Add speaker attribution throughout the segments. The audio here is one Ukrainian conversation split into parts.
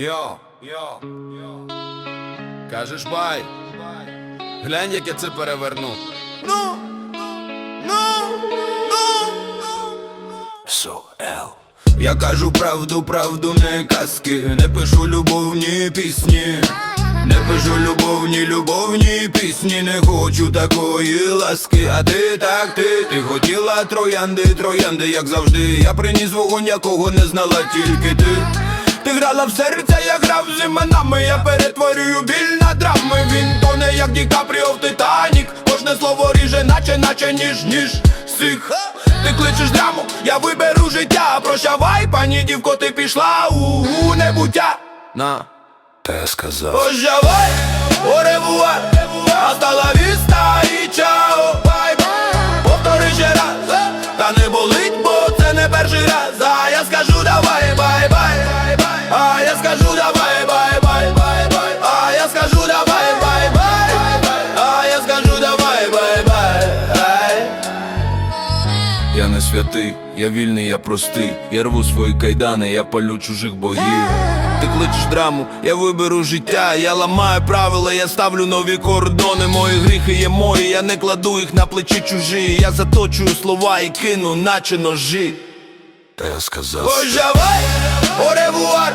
Speaker 1: Йо, йо, йо. кажеш бай. Глянь, як я це переверну. Ну, ну, ну. So, L. Я кажу правду, правду, не казки, не пишу любовні пісні, не пишу любовні, любовні пісні, не хочу такої ласки, а ти так, ти, ти хотіла троянди, троянди, як завжди. Я приніс вогонь, якого не знала тільки ти. Ти грала в серце, я грав з іменами, я перетворюю біль на драми. Він тоне, як Ді Капріо в Титанік. Кожне слово ріже, наче, наче ніж, ніж сих. Ти кличеш драму, я виберу життя. Прощавай, пані дівко, ти пішла у, у небуття. На. Я сказав. Прощавай, оревуар, la vista і чао, Повтори ще раз, та не болить, святий, я вільний, я простий. Я рву свої кайдани, я палю чужих богів. Ти кличеш драму, я виберу життя, я ламаю правила, я ставлю нові кордони. Мої гріхи є мої, я не кладу їх на плечі чужі. Я заточую слова і кину, наче ножі. Та я сказав Прощавай, оревуар,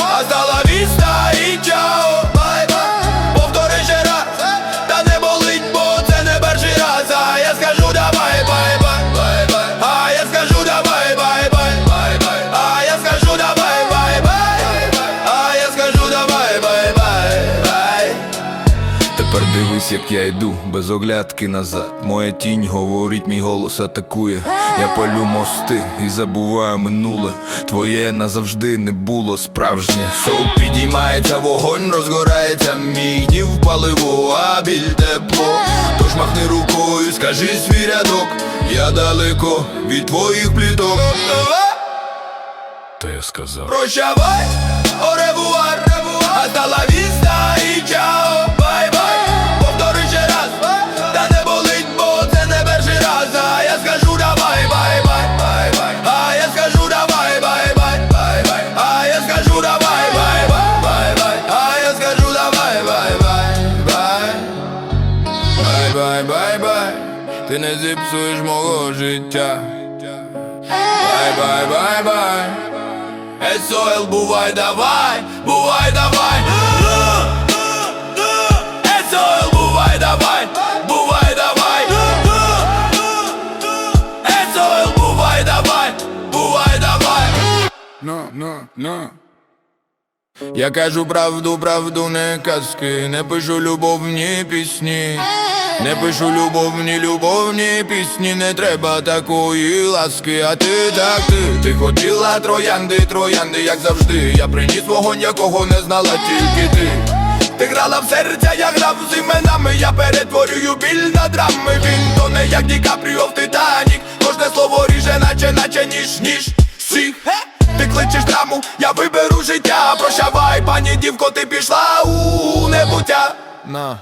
Speaker 1: hasta la vista і чао, Тепер дивись, як я йду, без оглядки назад. Моя тінь говорить, мій голос атакує. Я палю мости і забуваю минуле. Твоє назавжди не було справжнє. Соу підіймається вогонь, розгорається мій гнів паливо, а біль тепло. Тож махни рукою, скажи свій рядок. Я далеко від твоїх пліток.
Speaker 2: Та я сказав.
Speaker 1: Прощавай, Бай, бай, бай, бай Ти не зіпсуєш мого життя. Бай, бай, бай, бай. СОЛ, бувай давай, бувай давай. СОЛ, бувай давай, бувай давай. СОЛ, бувай давай, бувай давай.
Speaker 2: На, на, на.
Speaker 1: Я кажу правду, правду, не казки, не пишу любовні пісні, не пишу любовні, любовні пісні, не треба такої ласки, а ти так ти, ти хотіла троянди, троянди, як завжди. Я приніс вогонь, якого не знала тільки ти. Ти грала в серця, я грав з іменами, я перетворюю біль на драми. Він тоне, як Ді Капріо в Титанік. Кожне слово ріже, наче, наче ніж, ніж всіх. Ти кличеш драму, я виберу життя. Прощавай, пані дівко, ти пішла у небуття. На.